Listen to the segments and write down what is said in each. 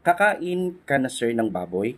Kakain ka na sir ng baboy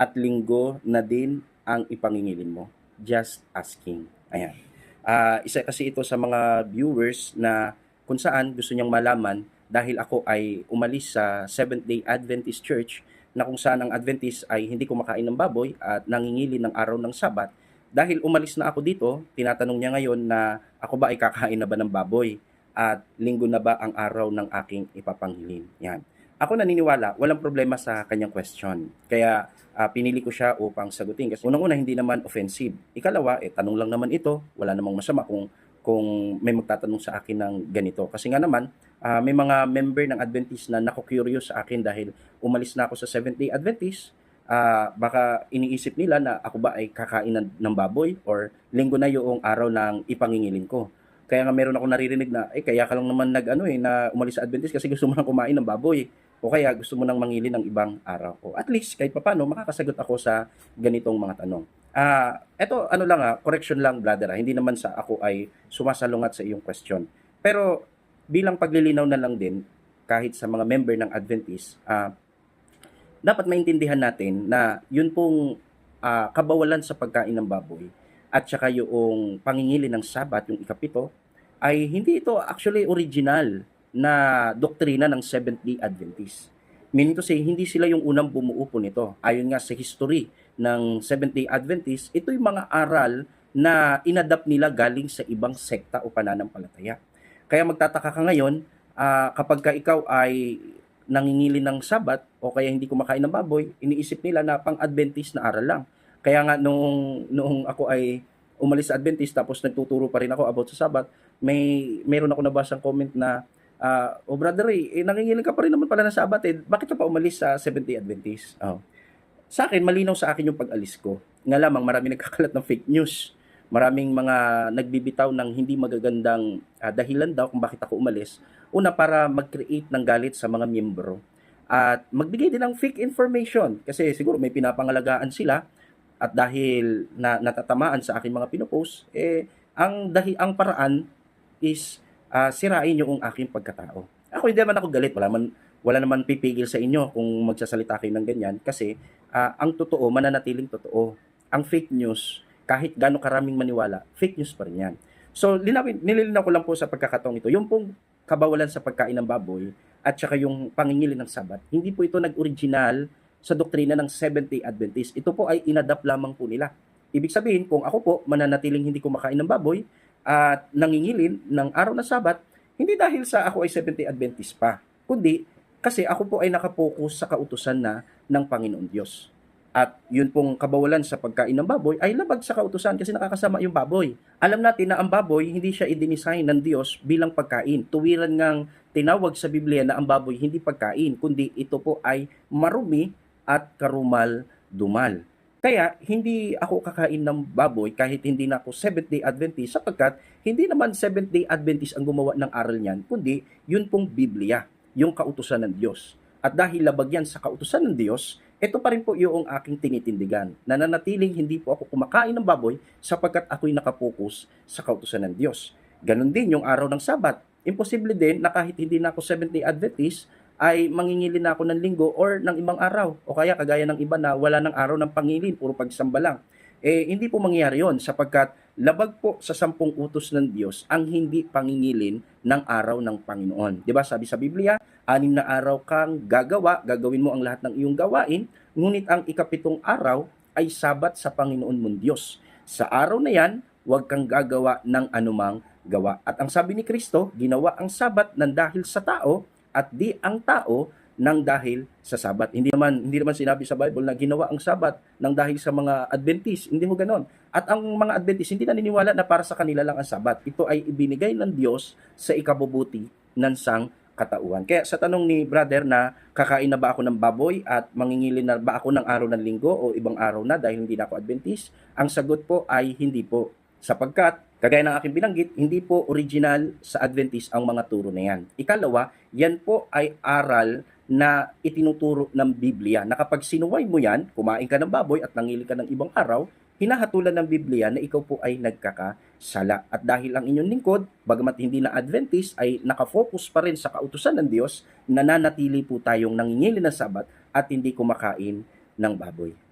at linggo na din ang ipangingilin mo. Just asking. Ayan. Ah, isa kasi ito sa mga viewers na kung saan gusto niyang malaman dahil ako ay umalis sa Seventh-day Adventist Church na kung saan ang Adventist ay hindi kumakain ng baboy at nangingili ng araw ng Sabat. Dahil umalis na ako dito, tinatanong niya ngayon na ako ba ay kakain na ba ng baboy at linggo na ba ang araw ng aking ipapanghilin. Yan. Ako naniniwala, walang problema sa kanyang question. Kaya ah, pinili ko siya upang sagutin. Kasi unang-una, hindi naman offensive. Ikalawa, eh, tanong lang naman ito. Wala namang masama kung kung may magtatanong sa akin ng ganito. Kasi nga naman, ah, may mga member ng Adventist na naku-curious sa akin dahil umalis na ako sa Seventh-day Adventist. Ah, baka iniisip nila na ako ba ay kakain ng, ng baboy or linggo na yung araw ng ipangingilin ko. Kaya nga meron ako naririnig na, eh kaya ka lang naman nag ano eh, na umalis sa Adventist kasi gusto mo nang kumain ng baboy. O kaya gusto mo nang mangili ng ibang araw. O at least kahit papano makakasagot ako sa ganitong mga tanong. Ah, eto ano lang ah, correction lang brother ah. Hindi naman sa ako ay sumasalungat sa iyong question. Pero bilang paglilinaw na lang din kahit sa mga member ng Adventist, ah, dapat maintindihan natin na yun pong ah, kabawalan sa pagkain ng baboy at saka yung pangingili ng sabat, yung ikapito, ay hindi ito actually original na doktrina ng Seventh-day Adventist. Meaning to say, hindi sila yung unang bumuo nito. Ayon nga sa history ng Seventh-day Adventist, ito yung mga aral na inadapt nila galing sa ibang sekta o pananampalataya. Kaya magtataka ka ngayon, ah, kapag ka ikaw ay nangingili ng sabat o kaya hindi kumakain ng baboy, iniisip nila na pang-Adventist na aral lang. Kaya nga nung, nung ako ay umalis sa Adventist tapos nagtuturo pa rin ako about sa sabat, may meron ako nabasang comment na ah, oh brother Ray, eh, nangingiling ka pa rin naman pala ng sabat eh. Bakit ka pa umalis sa Seventh-day Adventist? Oh. Sa akin, malinaw sa akin yung pag-alis ko. Nga lamang, marami nagkakalat ng fake news. Maraming mga nagbibitaw ng hindi magagandang ah, dahilan daw kung bakit ako umalis. Una, para mag-create ng galit sa mga miyembro. At magbigay din ng fake information. Kasi siguro may pinapangalagaan sila. At dahil na, natatamaan sa aking mga pinopost, eh, ang, dahi, ang paraan is ah, sirain yung aking pagkatao. Ako hindi naman ako galit, wala man wala naman pipigil sa inyo kung magsasalita kayo ng ganyan kasi ah, ang totoo mananatiling totoo. Ang fake news, kahit gaano karaming maniwala, fake news pa rin yan. So, linawin, nililinaw ko lang po sa pagkakataong ito, yung pong kabawalan sa pagkain ng baboy at saka yung pangingili ng sabat, hindi po ito nag-original sa doktrina ng Seventh-day Adventist. Ito po ay inadapt lamang po nila. Ibig sabihin, kung ako po mananatiling hindi kumakain ng baboy at nangingilin ng araw na sabat, hindi dahil sa ako ay Seventh-day Adventist pa, kundi kasi ako po ay nakapokus sa kautusan na ng Panginoon Diyos. At yun pong kabawalan sa pagkain ng baboy ay labag sa kautusan kasi nakakasama yung baboy. Alam natin na ang baboy hindi siya i-design ng Diyos bilang pagkain. Tuwiran ngang tinawag sa Biblia na ang baboy hindi pagkain, kundi ito po ay marumi at karumal-dumal. Kaya hindi ako kakain ng baboy kahit hindi na ako Seventh-day Adventist sapagkat hindi naman Seventh-day Adventist ang gumawa ng aral niyan, kundi yun pong Biblia, yung kautusan ng Diyos. At dahil labag yan sa kautusan ng Diyos, ito pa rin po yung aking tinitindigan. Nananatiling hindi po ako kumakain ng baboy sapagkat ako'y nakapokus sa kautusan ng Diyos. Ganon din yung araw ng Sabat. Imposible din na kahit hindi na ako Seventh-day Adventist, ay mangingili na ako ng linggo or ng ibang araw. O kaya kagaya ng iba na wala ng araw ng pangilin, puro pagsamba lang. Eh, hindi po mangyayari yon sapagkat labag po sa sampung utos ng Diyos ang hindi pangingilin ng araw ng Panginoon. ba? Sabi sa Biblia, anim na araw kang gagawa, gagawin mo ang lahat ng iyong gawain, ngunit ang ikapitong araw ay sabat sa Panginoon mong Diyos. Sa araw na 'yan, huwag kang gagawa ng anumang gawa. At ang sabi ni Kristo, ginawa ang sabat ng dahil sa tao at di ang tao ng dahil sa sabat. Hindi naman hindi naman sinabi sa Bible na ginawa ang sabat ng dahil sa mga Adventist. Hindi mo ganon. At ang mga Adventist hindi naniniwala na para sa kanila lang ang sabat. Ito ay ibinigay ng Diyos sa ikabubuti ng sang katauhan. Kaya sa tanong ni brother na kakain na ba ako ng baboy at mangingili na ba ako ng araw ng linggo o ibang araw na dahil hindi na ako Adventist, ang sagot po ay hindi po. Sapagkat, kagaya ng aking binanggit, hindi po original sa Adventist ang mga turo na yan. Ikalawa, yan po ay aral na itinuturo ng Biblia. Na kapag sinuway mo yan, kumain ka ng baboy at nangili ka ng ibang araw, hinahatulan ng Biblia na ikaw po ay nagkakasala. At dahil ang inyong lingkod, bagamat hindi na Adventist, ay nakafocus pa rin sa kautusan ng Diyos, nananatili po tayong nangingili ng sabat at hindi kumakain ng baboy.